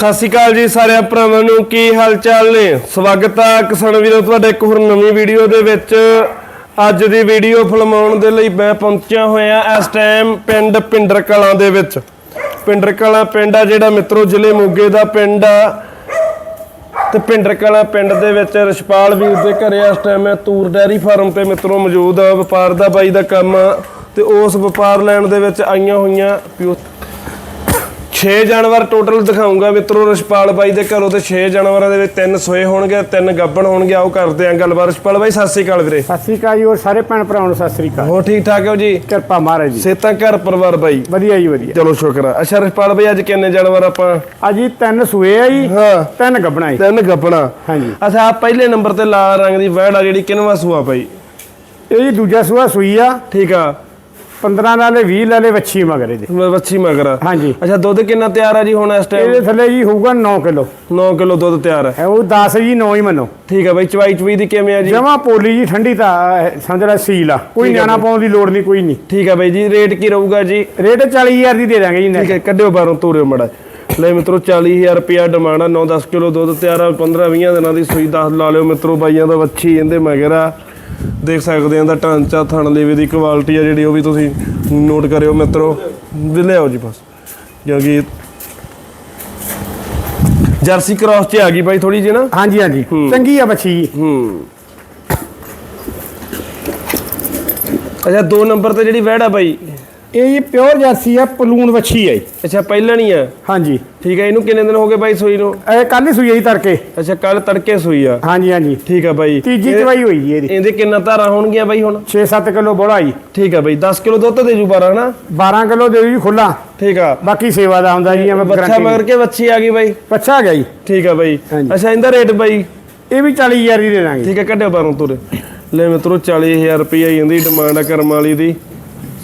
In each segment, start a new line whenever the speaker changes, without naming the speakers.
ਸਤਿ ਸ਼੍ਰੀ ਅਕਾਲ ਜੀ ਸਾਰਿਆਂ ਭਰਾਵਾਂ ਨੂੰ, ਕੀ ਹਾਲ ਚਾਲ ਨੇ? ਸਵਾਗਤ ਆ ਕਿਸਾਨ ਵੀਰੋ, ਤੁਹਾਡੇ ਇੱਕ ਹੋਰ ਨਵੀਂ ਵੀਡੀਓ ਦੇ ਵਿੱਚ। ਅੱਜ ਦੀ ਵੀਡੀਓ ਫਿਲਮਾਉਣ ਦੇ ਲਈ ਮੈਂ ਪਹੁੰਚਿਆ ਹੋਇਆ ਇਸ ਟਾਈਮ ਪਿੰਡ ਪਿੰਡਰ ਕਲਾਂ ਦੇ ਵਿੱਚ। ਪਿੰਡਰ ਕਲਾਂ ਪਿੰਡ ਆ ਜਿਹੜਾ ਮਿੱਤਰੋ, ਜ਼ਿਲ੍ਹੇ ਮੋਗੇ ਦਾ ਪਿੰਡ ਆ। ਤੇ ਪਿੰਡਰ ਕਲਾਂ ਪਿੰਡ ਦੇ ਵਿੱਚ ਰਛਪਾਲ ਵੀਰ ਦੇ ਘਰੇ ਇਸ ਟਾਈਮ ਮੈਂ ਤੂਰ ਡੈਰੀ ਫਾਰਮ ਤੇ ਮਿੱਤਰੋ ਮੌਜੂਦ ਆ। ਵਪਾਰ ਦਾ ਬਾਈ ਦਾ ਕੰਮ ਆ। ਤੇ ਉਸ ਵਪਾਰ ਲੈਣ ਦੇ ਵਿੱਚ ਆਈਆਂ ਹੋਈਆਂ 6 ਜਾਨਵਰ ਟੋਟਲ ਦਿਖਾਉਂਗਾ ਮਿੱਤਰੋ ਰਛਪਾਲ ਬਾਈ ਦੇ ਘਰੋਂ ਤੇ 6 ਜਾਨਵਰਾਂ ਦੇ ਵਿੱਚ ਤਿੰਨ ਸੋਏ ਹੋਣਗੇ ਤਿੰਨ ਗੱਬਣ ਹੋਣਗੇ। ਆਓ ਕਰਦੇ ਆਂ ਗੱਲਬਾਤ। ਰਛਪਾਲ ਬਾਈ ਸਤਿ ਸ੍ਰੀ ਅਕਾਲ ਵੀਰੇ।
ਸਤਿ ਸ੍ਰੀ ਅਕਾਲ ਜੀ ਔਰ ਸਾਰੇ ਭੈਣ ਭਰਾਵਾਂ ਨੂੰ ਸਤਿ ਸ੍ਰੀ ਅਕਾਲ।
ਹੋ ਠੀਕ ਠਾਕ ਹੋ ਜੀ?
ਕਿਰਪਾ ਮਹਾਰਾਜ ਜੀ।
ਸੇਤਾਂ ਘਰ ਪਰਿਵਾਰ ਬਾਈ।
ਵਧੀਆ ਜੀ ਵਧੀਆ।
ਚਲੋ ਸ਼ੁਕਰ ਆ। ਅੱਛਾ ਰਛਪਾਲ ਬਾਈ ਅੱਜ ਕਿੰਨੇ ਜਾਨਵਰ ਆਪਾਂ?
ਅੱਜ ਜੀ ਤਿੰਨ ਸੂਏ ਆ ਜੀ
ਹਾਂ।
ਤਿੰਨ ਗੱਬਣਾ ਜੀ।
ਤਿੰਨ ਗੱਬਣਾ।
ਹਾਂਜੀ।
ਅੱਛਾ ਆ ਪਹਿਲੇ ਨੰਬਰ ਤੇ ਲਾਲ ਰੰਗ ਦੀ ਵੈੜ ਆ ਜਿਹੜੀ ਕਿੰਨਵਾ ਸੂਆ ਬਾਈ?
ਇਹ ਜੀ ਦੂਜਾ ਸੂਆ ਸੂਈ ਆ।
ਠੀਕ ਆ।
15 ਨਾਲੇ 20 ਨਾਲੇ ਵੱਛੀ ਮਗਰੇ ਦੇ
ਮ- ਵੱਛੀ ਮਗਰ।
ਹਾਂਜੀ।
ਅੱਛਾ ਦੁੱਧ ਕਿੰਨਾ ਤਿਆਰ ਆ ਜੀ ਹੁਣ ਇਸ ਟਾਈਮ
ਇਹਦੇ ਥੱਲੇ ਜੀ ਹੋਊਗਾ 9 ਕਿਲੋ।
9 ਕਿਲੋ ਦੁੱਧ ਤਿਆਰ ਹੈ
ਉਹ 10 ਜੀ 9 ਹੀ ਮੰਨੋ।
ਠੀਕ ਆ ਬਾਈ ਚਵਾਈ ਚਵੀ ਦੀ ਕਿਵੇਂ ਆ ਜੀ?
ਜਮਾ ਪੋਲੀ ਜੀ ਠੰਡੀ ਤਾਂ ਸਮਝ ਲੈ ਸੀਲ ਆ। ਕੋਈ ਨਿਆਣਾ। ਪਾਉਣ ਦੀ ਲੋੜ ਨਹੀਂ ਕੋਈ ਨਹੀਂ।
ਠੀਕ ਆ ਬਾਈ ਜੀ ਰੇਟ ਕੀ ਰਹੂਗਾ ਜੀ?
ਰੇਟ 40000 ਦੀ ਦੇ ਦਾਂਗੇ ਜੀ
ਠੀਕ। ਹੈ ਕੱਢਿਓ ਬਾਹਰੋਂ ਤੋਰਿਓ ਮੜਾ ਲੈ ਮਿੱਤਰੋ 40000 ਰੁਪਿਆ ਡਿਮਾਂਡ ਆ 9-10 ਕਿਲੋ ਦੁੱਧ ਤਿਆਰ ਆ 15-20 ਦਿਨਾਂ ਦੀ ਸੂਈ 10 ਲਾ ਲਿਓ ਮਿੱਤਰੋ ਬਾਈਆਂ ਦਾ ਵੱਛੀ ਇਹਦੇ ਮਗਰ ਆ। ਦੇਖ ਸਕਦੇ ਆ ਦਾ ਢਾਂਚਾ ਥਣ ਲੇਵੇ ਦੀ ਕੁਆਲਿਟੀ ਆ ਜਿਹੜੀ ਉਹ ਵੀ ਤੁਸੀਂ ਨੋਟ ਕਰਿਓ ਮਿੱਤਰੋ। ਵੀ ਲਿਆਓ ਜੀ ਬਸ। ਕਿਉਂਕਿ ਜਰਸੀ ਕ੍ਰਾਸ 'ਚ ਆ ਗਈ ਬਾਈ ਥੋੜੀ ਜਿਹੀ ਨਾ।
ਹਾਂਜੀ ਹਾਂਜੀ। ਚੰਗੀ ਆ
ਹੂੰ। ਅੱਛਾ ਦੋ ਨੰਬਰ ਤੇ ਜਿਹੜੀ ਵਹਿੜਾ ਬਾਈ।
ਇਹ ਜੀ ਪਿਓਰ ਜਰਸੀ ਆ ਪਲੂਣ ਵੱਛੀ ਆ ਜੀ।
ਅੱਛਾ ਪਹਿਲਾਂ ਨਹੀਂ ਆ?
ਹਾਂਜੀ।
ਠੀਕ ਹੈ ਇਹਨੂੰ ਕਿੰਨੇ ਦਿਨ ਹੋ ਗਏ ਬਾਈ ਸੂਈ ਨੂੰ?
ਇਹ ਕੱਲ ਹੀ ਸੂਈ ਆ ਜੀ ਤੜਕੇ।
ਅੱਛਾ ਕੱਲ ਤੜਕੇ ਸੂਈ ਆ?
ਹਾਂਜੀ ਹਾਂਜੀ।
ਠੀਕ ਆ ਬਾਈ।
ਤੀਜੀ ਚਵਾਈ ਹੋਈ ਜੀ ਇਹਦੀ।
ਇਹਦੇ ਕਿੰਨਾ ਧਾਰਾਂ ਹੋਣਗੀਆਂ ਬਾਈ ਹੁਣ?
6-7 ਕਿਲੋ ਬੋਲਾ ਜੀ।
ਠੀਕ ਆ ਬਾਈ 10 ਕਿਲੋ ਦੁੱਧ ਦੇ ਜੂ 12 ਨਾ
12 ਕਿਲੋ ਦੇ ਜੀ ਖੁੱਲਾ
ਠੀਕ ਆ।
ਬਾਕੀ ਸੇਵਾ ਦਾ ਹੁੰਦਾ ਜੀ ਐਵੇਂ
ਬੱਚਾ ਮਗਰ ਕੇ ਵੱਛੀ ਆ ਗਈ ਬਾਈ?
ਬੱਚਾ ਆ ਗਿਆ ਜੀ।
ਠੀਕ ਆ ਬਾਈ। ਅੱਛਾ ਇਹਦਾ ਰੇਟ ਬਾਈ?
ਇਹ ਵੀ 40000 ਦੀ ਦੇ ਦਾਂਗੇ।
ਠੀਕ ਆ ਕੱਢਿਓ ਬਾਹਰੋਂ ਤੁਰੇ ਲੈ ਮਿੱਤਰੋ 40000 ਰੁਪਏ ਇਹਦੀ ਡਿਮਾਂਡ ਆ ਕਰਮ ਵਾਲੀ ਦੀ।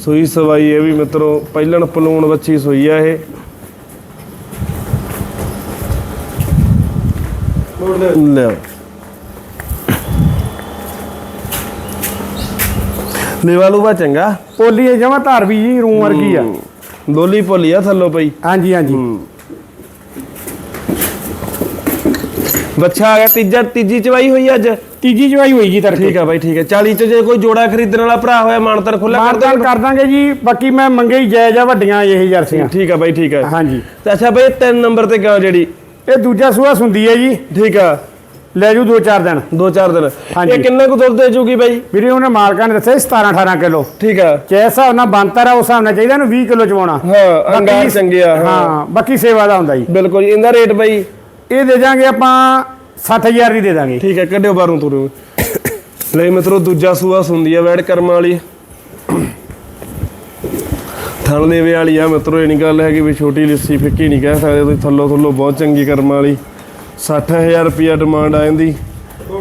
ਸੂਈ ਸਵਾਈ ਇਹ ਵੀ ਮਿੱਤਰੋ ਪਹਿਲਣ ਪਲੂਣ ਵੱਛੀ ਸੂਈ ਆ ਇਹ। ਲੈ। ਲੇਵਾ ਲੂਵਾ ਚੰਗਾ।
ਪੋਲੀ ਜਮਾ ਧਾਰ ਵੀ ਜੀ ਰੂਮ ਵਰਗੀ ਆ।
ਦੋਲੀ ਭੋਲੀ ਆ ਥੱਲੋਂ ਪਈ।
ਹਾਂਜੀ ਹਾਂਜੀ।
ਬੱਚਾ ਆ ਗਿਆ ਤੀਜਾ ਤੀਜੀ ਚਵਾਈ ਹੋਈ ਅੱਜ?
ਤੀਜੀ ਚਵਾਈ ਹੋਈ ਜੀ ਤੜਕੇ।
ਠੀਕ ਆ ਬਾਈ ਠੀਕ ਆ। 40 ਚ ਜੇ ਕੋਈ ਜੋੜਾ ਖਰੀਦਣ ਵਾਲਾ ਭਰਾ ਹੋਇਆ ਮਾਨਤਰ ਖੁੱਲਾ ਕਰ
ਮਾਰਦਾਨ ਕਰ ਦਾਂਗੇ ਜੀ ਬਾਕੀ ਮੈਂ ਮੰਗੇ ਹੀ ਜਾਇਜ਼ ਆ ਵੱਡੀਆਂ ਇਹ ਜਰਸੀਆਂ
ਠੀਕ ਆ ਬਾਈ ਠੀਕ ਆ।
ਹਾਂਜੀ।
ਤੇ ਅੱਛਾ ਬਾਈ ਤਿੰਨ ਨੰਬਰ ਤੇ ਗਾਂ ਜਿਹੜੀ?
ਇਹ ਦੂਜਾ ਸੂਆ ਸੁੰਦੀ ਹੈ ਜੀ।
ਠੀਕ ਆ।
ਲੈ ਜੂ 2-4 ਦਿਨ।
ਦੋ ਚਾਰ ਦਿਨ।
ਹਾਂਜੀ।
ਇਹ ਕਿੰਨਾ ਕੁ ਦੁੱਧ ਦੇ ਜੂਗੀ ਬਾਈ?
ਵੀਰੇ ਉਹਨੇ ਮਾਲਕਾਂ ਨੇ ਦੱਸਿਆ 17-18 ਕਿਲੋ।
ਠੀਕ ਆ।
ਜੇ ਹਿਸਾਬ ਨਾਲ ਬੰਤਰ ਆ ਉਸ ਹਿਸਾਬ ਨਾਲ ਚਾਹੀਦਾ ਇਹਨੂੰ 20 ਕਿਲੋ ਚਵਾਉਣਾ।
ਹਾਂ ਅੰਗਾਰ ਚੰਗੇ ਆ ਹਾਂ
ਬਾਕੀ ਸੇਵਾ ਦਾ ਹੁੰਦਾ ਜੀ।
ਬਿਲਕੁਲ ਜੀ ਇਹਦਾ ਰੇਟ ਬਾਈ?
ਇਹ ਦੇ ਜਾਾਂਗੇ ਆਪਾਂ 60000 ਦੀ ਦੇ ਦਾਂਗੇ।
ਠੀਕ ਹੈ ਕੱਢਿਓ ਬਾਹਰੋਂ ਤੁਰੋ ਲੈ ਮਿੱਤਰੋ ਦੂਜਾ ਸੂਆ ਸੁੰਦੀ ਆ ਵੈੜ ਕਰਮ ਵਾਲੀ। ਥਣ ਦੇਵੇ ਵਾਲੀ ਆ ਮਿੱਤਰੋ ਇਹ ਨਹੀਂ ਗੱਲ ਹੈ ਕਿ ਵੀ ਛੋਟੀ ਲਿੱਸੀ ਫਿੱਕੀ ਨਹੀਂ ਕਹਿ ਸਕਦੇ ਤੁਸੀਂ ਥੱਲੋ ਥੱਲੋ ਬਹੁਤ ਚੰਗੀ ਕਰਮ ਵਾਲੀ। 60000 ਰੁਪਿਆ ਡਿਮਾਂਡ ਆ ਇਹਦੀ।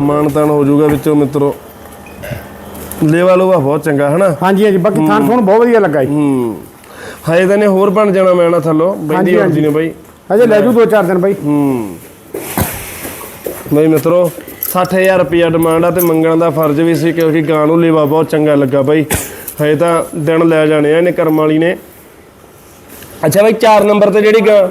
ਮਾਨਤਾਨ ਹੋ ਜਾਊਗਾ ਵਿੱਚੋਂ ਮਿੱਤਰੋ। ਲੇਵਾ ਲੋਵਾ ਬਹੁਤ ਚੰਗਾ ਹਨਾ?
ਹਾਂਜੀ ਹਾਂਜੀ ਬਾਕੀ ਥਾਂ ਥੋਣ ਬਹੁਤ ਵਧੀਆ ਲੱਗਾ ਜੀ।
ਹੂੰ। ਹਾਏ ਤਾਂ ਨੇ ਹੋਰ ਬਣ ਜਾਣਾ ਮੈਣਾ ਥੱਲੋ। ਬੈਂਦੀ
ਹਾਂਜੀ,
ਨੇ ਬਾਈ।
ਅਜੇ ਲੈ ਜੂ 2-4 ਦਿਨ ਬਾਈ।
ਹੂੰ। ਬਈ ਮਿੱਤਰੋ 60000 ਰੁਪਿਆ ਡਿਮਾਂਡ ਆ ਤੇ ਮੰਗਣ ਦਾ ਫਰਜ਼ ਵੀ ਸੀ ਕਿਉਂਕਿ ਗਾਂ ਨੂੰ ਲੇਵਾ ਬਹੁਤ ਚੰਗਾ ਲੱਗਾ ਬਾਈ। ਹਜੇ ਤਾਂ ਦਿਨ ਲੈ ਜਾਣੇ ਆ ਇਹਨੇ ਕਰਮ ਵਾਲੀ ਨੇ। ਅੱਛਾ ਬਾਈ 4 ਨੰਬਰ ਤੇ ਜਿਹੜੀ ਗਾਂ।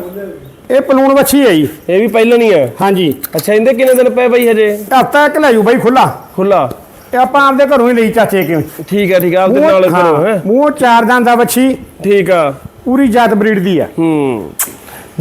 ਇਹ ਪਲੂਣ ਵੱਛੀ ਹੈ ਜੀ।
ਇਹ ਵੀ ਪਹਿਲਾਂ ਨਹੀਂ ਆ?
ਹਾਂਜੀ।
ਅੱਛਾ ਇਹਦੇ ਕਿੰਨੇ ਦਿਨ ਪਏ ਬਾਈ ਹਜੇ?
ਹਫਤਾ ਇੱਕ ਲੈ ਜੂ ਬਾਈ ਖੁੱਲਾ
ਖੁੱਲਾ
ਇਹ ਆਪਾਂ ਆਪਦੇ ਘਰੋਂ ਹੀ ਲਈ ਚਾਚੇ ਕਿਉਂ
ਠੀਕ ਆ ਠੀਕ ਆ ਆਪਦੇ ਨਾਲ ਕਰੋ ਹੈ।
ਮੂੰਹ ਚਾਰ ਦੰਦ ਦਾ ਵੱਛੀ।
ਠੀਕ ਆ।
ਪੂਰੀ ਜਾਤ ਬਰੀਡ ਦੀ ਆ।
ਹੂੰ।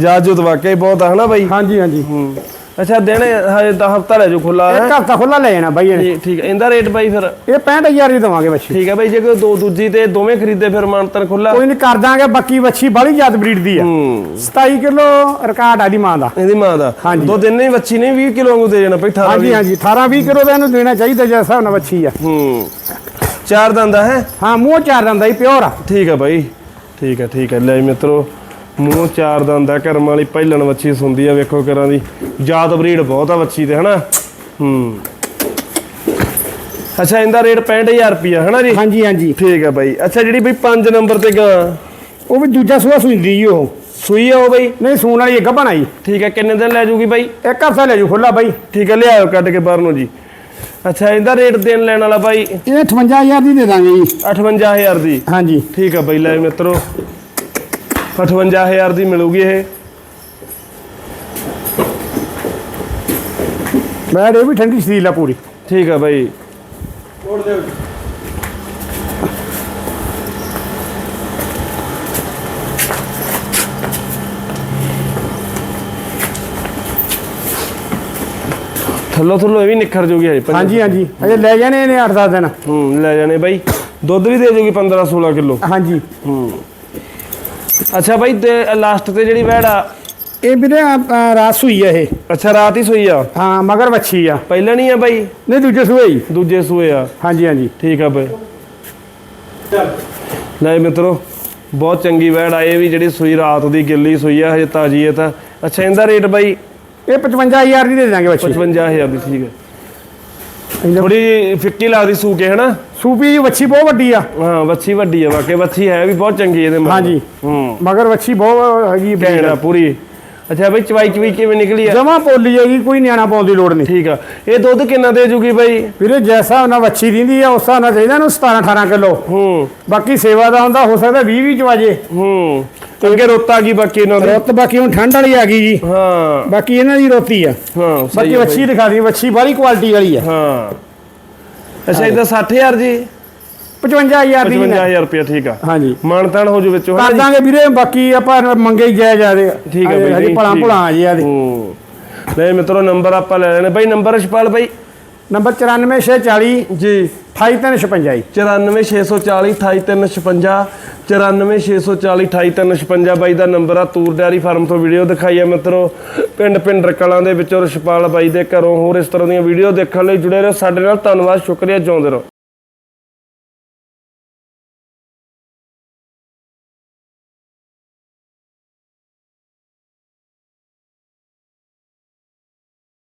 ਜਾਜੂਤ ਵਾਕਿਆ ਬਹੁਤ ਆ ਹਨਾ ਬਾਈ?
ਹਾਂਜੀ ਹਾਂਜੀ।
ਹੂੰ। ਅੱਛਾ ਦਿਨ ਹਜੇ ਤਾਂ ਹਫਤਾ ਲੈ ਜੂ ਖੁੱਲਾ
ਇੱਕ
ਹੈ?
ਹਫਤਾ ਖੁੱਲਾ ਲੈ ਜਾਣਾ ਬਾਈ ਇਹਨੇ।
ਠੀਕ ਠੀਕ ਆ। ਇਹਦਾ ਰੇਟ ਬਾਈ ਫਿਰ?
ਇਹ 65000 ਦੀ ਦਵਾਂਗੇ ਵੱਛੀ
ਠੀਕ ਆ ਬਾਈ ਜੇ ਕੋਈ ਦੋ ਦੂਜੀ ਤੇ ਦੋਵੇਂ ਖਰੀਦੇ ਫਿਰ ਮਾਨਤਨ ਖੁੱਲਾ
ਕੋਈ ਨਹੀਂ ਕਰ ਦਾਂਗੇ ਬਾਕੀ ਵੱਛੀ ਬਾਲੀ ਜਾਤ ਬਰੀਡ ਦੀ ਆ।
ਹੂੰ।
27 ਕਿਲੋ ਰਿਕਾਰਡ ਆ ਦੀ ਮਾਂ ਦਾ।
ਇਹਦੀ ਮਾਂ ਦਾ।
ਹਾਂਜੀ।
ਦੋ ਦਿਨ ਨਹੀਂ ਵੱਛੀ ਨਹੀਂ 20 ਕਿਲੋ ਵਾਂਗੂ ਦੇ ਜਾਣਾ ਪਈ 18
ਹਾਂਜੀ ਹਾਂਜੀ 18 20 ਕਿਲੋ ਦਾ ਇਹਨੂੰ ਦੇਣਾ ਚਾਹੀਦਾ ਜਿਸ ਹਿਸਾਬ ਨਾਲ ਵੱਛੀ ਆ।
ਹੂੰ। ਚਾਰ ਦੰਦਾ ਹੈ?
ਹਾਂ ਮੂੰਹ ਚਾਰ ਦੰਦ ਦਾ ਹੀ ਪਿਓਰ ਆ।
ਠੀਕ ਆ ਬਾਈ। ਠੀਕ ਆ ਠੀਕ ਆ। ਲੈ ਮਿੱਤਰੋ ਮੂੰਹ ਚਾਰ ਦੰਦਾ ਕਰਮ ਵਾਲੀ ਪਹਿਲਣ ਵੱਛੀ ਸੁੰਦੀ ਆ ਵੇਖੋ ਕਰਾਂ ਦੀ। ਜਾਤ ਬਰੀਡ ਬਹੁਤ ਆ ਵੱਛੀ ਤੇ ਹਨਾ? ਹੂੰ। ਅੱਛਾ ਇਹਦਾ ਰੇਟ 65000 ਰੁਪਿਆ ਹਨਾ ਜੀ?
ਹਾਂਜੀ ਹਾਂਜੀ।
ਠੀਕ ਆ ਬਾਈ। ਅੱਛਾ ਜਿਹੜੀ ਬਈ 5 ਨੰਬਰ ਤੇ ਗਾਂ?
ਉਹ ਵੀ ਦੂਜਾ ਸੂਆ ਜੀ ਉਹ।
ਸੂਈ ਆ ਉਹ ਬਾਈ?
ਨਹੀਂ ਸੂਣ ਵਾਲੀ ਇੱਕ ਬਣਾਈ
ਠੀਕ ਆ ਕਿੰਨੇ ਦਿਨ ਲੈ ਜੂਗੀ ਬਾਈ?
ਇੱਕ ਹਫਤਾ ਲੈ ਜੂ ਖੁੱਲਾ ਬਾਈ।
ਠੀਕ ਆ ਲਿਆਓ ਕੱਢ ਕੇ ਬਾਹਰ ਨੂੰ ਜੀ। ਅੱਛਾ ਇਹਦਾ ਰੇਟ ਦੇਣ ਲੈਣ ਵਾਲਾ ਬਾਈ?
ਇਹ 58000 ਦੀ ਦੇ ਦਾਂਗੇ ਜੀ।
58000 ਦੀ?
ਹਾਂਜੀ।
ਠੀਕ ਆ ਬਾਈ ਲੈ ਮਿੱਤਰੋ। 58000 ਦੀ ਮਿਲੂਗੀ ਇਹ।
ਬੈਡ ਇਹ ਵੀ ਠੰਡੀ ਸਟੀਲ ਆ ਪੂਰੀ।
ਠੀਕ ਆ ਬਾਈ। ਥੱਲੋ ਥੱਲੋ ਇਹ ਵੀ ਨਿਖਰ ਜੂਗੀ ਹਜੇ
ਹਾਂਜੀ ਹਾਂਜੀ। ਅਜੇ ਲੈ ਜਾਣੇ ਇਹਨੇ 8-10 ਦਿਨ।
ਹੂੰ ਲੈ ਜਾਣੇ ਬਾਈ। ਦੁੱਧ ਵੀ ਦੇ ਜੂਗੀ 15 16 ਕਿਲੋ।
ਹਾਂਜੀ।
ਅੱਛਾ ਬਾਈ ਲਾਸਟ ਤੇ ਜਿਹੜੀ ਵੈੜ ਆ?
ਇਹ ਵੀਰੇ ਰਾਤ ਸੂਈ ਆ ਇਹ।
ਅੱਛਾ ਰਾਤ ਹੀ ਸੋਈ ਆ?
ਹਾਂ ਮਗਰ ਵੱਛੀ ਆ।
ਪਹਿਲਾਂ ਨਹੀਂ ਆ ਬਾਈ?
ਨਹੀਂ ਦੂਜੇ ਸੂਏ ਹੀ।
ਦੂਜੇ ਸੂਏ ਆ।
ਹਾਂਜੀ ਹਾਂਜੀ।
ਠੀਕ ਆ ਬਾਈ। ਲੈ ਮਿੱਤਰੋ ਬਹੁਤ ਚੰਗੀ ਵੈੜ ਆ ਇਹ ਵੀ ਜਿਹੜੀ ਸੂਈ ਰਾਤ ਦੀ ਗਿੱਲੀ ਸੂਈ ਆ ਹਜੇ ਤਾਜੀ ਹੈ ਤਾਂ। ਅੱਛਾ ਇਹਦਾ ਰੇਟ ਬਾਈ?
ਇਹ 55000 ਦੀ ਦੇ ਦਾਂਗੇ ਵੱਛੀ।
55000 ਦੀ ਠੀਕ ਹੈ ਥੋੜੀ ਫਿੱਕੀ ਲੱਗਦੀ ਸੂ ਕੇ ਹਨਾ?
ਸੂਪੀ ਵੱਛੀ ਬਹੁਤ ਵੱਡੀ ਆ।
ਹਾਂ ਵੱਛੀ ਵੱਡੀ ਆ ਵਾਕੇ ਵੱਛੀ ਹੈ ਵੀ ਬਹੁਤ ਚੰਗੀ ਇਹਦੇ ਮਗਰ।
ਹਾਂਜੀ।
ਹੂੰ।
ਮਗਰ ਵੱਛੀ ਬਹੁਤ ਹੈਗੀ
ਘੈਂਟ ਆ ਪੂਰੀ। ਅੱਛਾ ਬਾਈ ਚਵਾਈ ਚਵਾਈ ਕਿਵੇਂ ਨਿਕਲੀ ਆ?
ਜਮਾ ਪੋਲੀ ਹੈਗੀ ਕੋਈ ਨਿਆਣਾ ਪਾਉਣ ਦੀ ਲੋੜ ਨਹੀਂ।
ਠੀਕ ਆ। ਇਹ ਦੁੱਧ ਕਿੰਨਾ ਦੇ ਜੂਗੀ ਬਾਈ?
ਵੀਰੇ ਜੈਸਾ ਉਹਨਾਂ ਵੱਛੀ ਦਿੰਦੀ ਆ ਉਸ ਹਿਸਾਬ ਨਾਲ ਚਾਹੀਦਾ ਇਹਨੂੰ 17 18 ਕਿਲੋ।
ਹੂੰ।
ਬਾਕੀ ਸੇਵਾ ਦਾ ਹੁੰਦਾ ਹੋ ਸਕਦਾ 20 20 ਚਵਾਜੇ।
ਹੂੰ। ਅੱਗੇ ਰੁੱਤ ਆ ਗਈ ਬਾਕੀ ਇਹਨਾਂ ਦੀ।
ਰੁੱਤ ਬਾਕੀ ਹੁਣ ਠੰਡ ਵਾਲੀ ਆ ਗਈ ਜੀ।
ਹਾਂ।
ਬਾਕੀ ਇਹਨਾਂ ਦੀ ਰੋਤੀ ਆ।
ਹਾਂ
ਬਾਕੀ। ਵੱਛੀ ਦਿਖਾ ਦੀ ਵੱਛੀ ਬਾਹਲੀ ਕੁਆਲਿਟੀ ਵਾਲੀ ਆ।
ਹਾਂ। ਅੱਛਾ ਇਹਦਾ 60000 ਜੀ।
55000 ਦੀ
55000 ਰੁਪਏ ਠੀਕ ਆ।
ਹਾਂਜੀ।
ਮਾਨਤਾਨ ਹੋ ਜੂ ਵਿੱਚੋਂ ਹਨਾ
ਕਰ
ਜੀ?
ਦਾਂਗੇ ਵੀਰੇ ਬਾਕੀ ਆਪਾਂ ਮੰਗੇ ਹੀ ਜਾਇ ਜਾਦੇ
ਠੀਕ ਆ ਬਾਈ
ਹਜੀ
ਜੀ,
ਭਲਾ
ਠੀਕ।
ਭੁਲਾ ਜੀ ਆਦੇ
ਹੂੰ। ਲੈ ਮਿੱਤਰੋ ਨੰਬਰ ਆਪਾਂ ਲੈ ਲੈਣੇ। ਬਾਈ ਨੰਬਰ ਸ਼ਪਾਲ ਬਾਈ।
ਨੰਬਰ 94640
ਜੀ।
28356
94640 28356 94640 28356 ਬਾਈ ਦਾ ਨੰਬਰ ਆ। ਤੂਰ ਡੈਰੀ ਫਾਰਮ ਤੋਂ ਵੀਡੀਓ ਦਿਖਾਈ ਆ ਮਿੱਤਰੋ। ਪਿੰਡ ਪਿੰਡ ਕਲਾਂ ਦੇ ਵਿੱਚੋਂ ਰਛਪਾਲ ਬਾਈ ਦੇ ਘਰੋਂ ਹੋਰ ਇਸ ਤਰ੍ਹਾਂ ਦੀਆਂ ਵੀਡੀਓ ਦੇਖਣ ਲਈ ਜੁੜੇ ਰਹੋ। ਸਾਡੇ ਨਾਲ ਧੰਨਵਾਦ ਸ਼ੁਕਰੀਆ ਜਿਉਂਦੇ ਰਹੋ।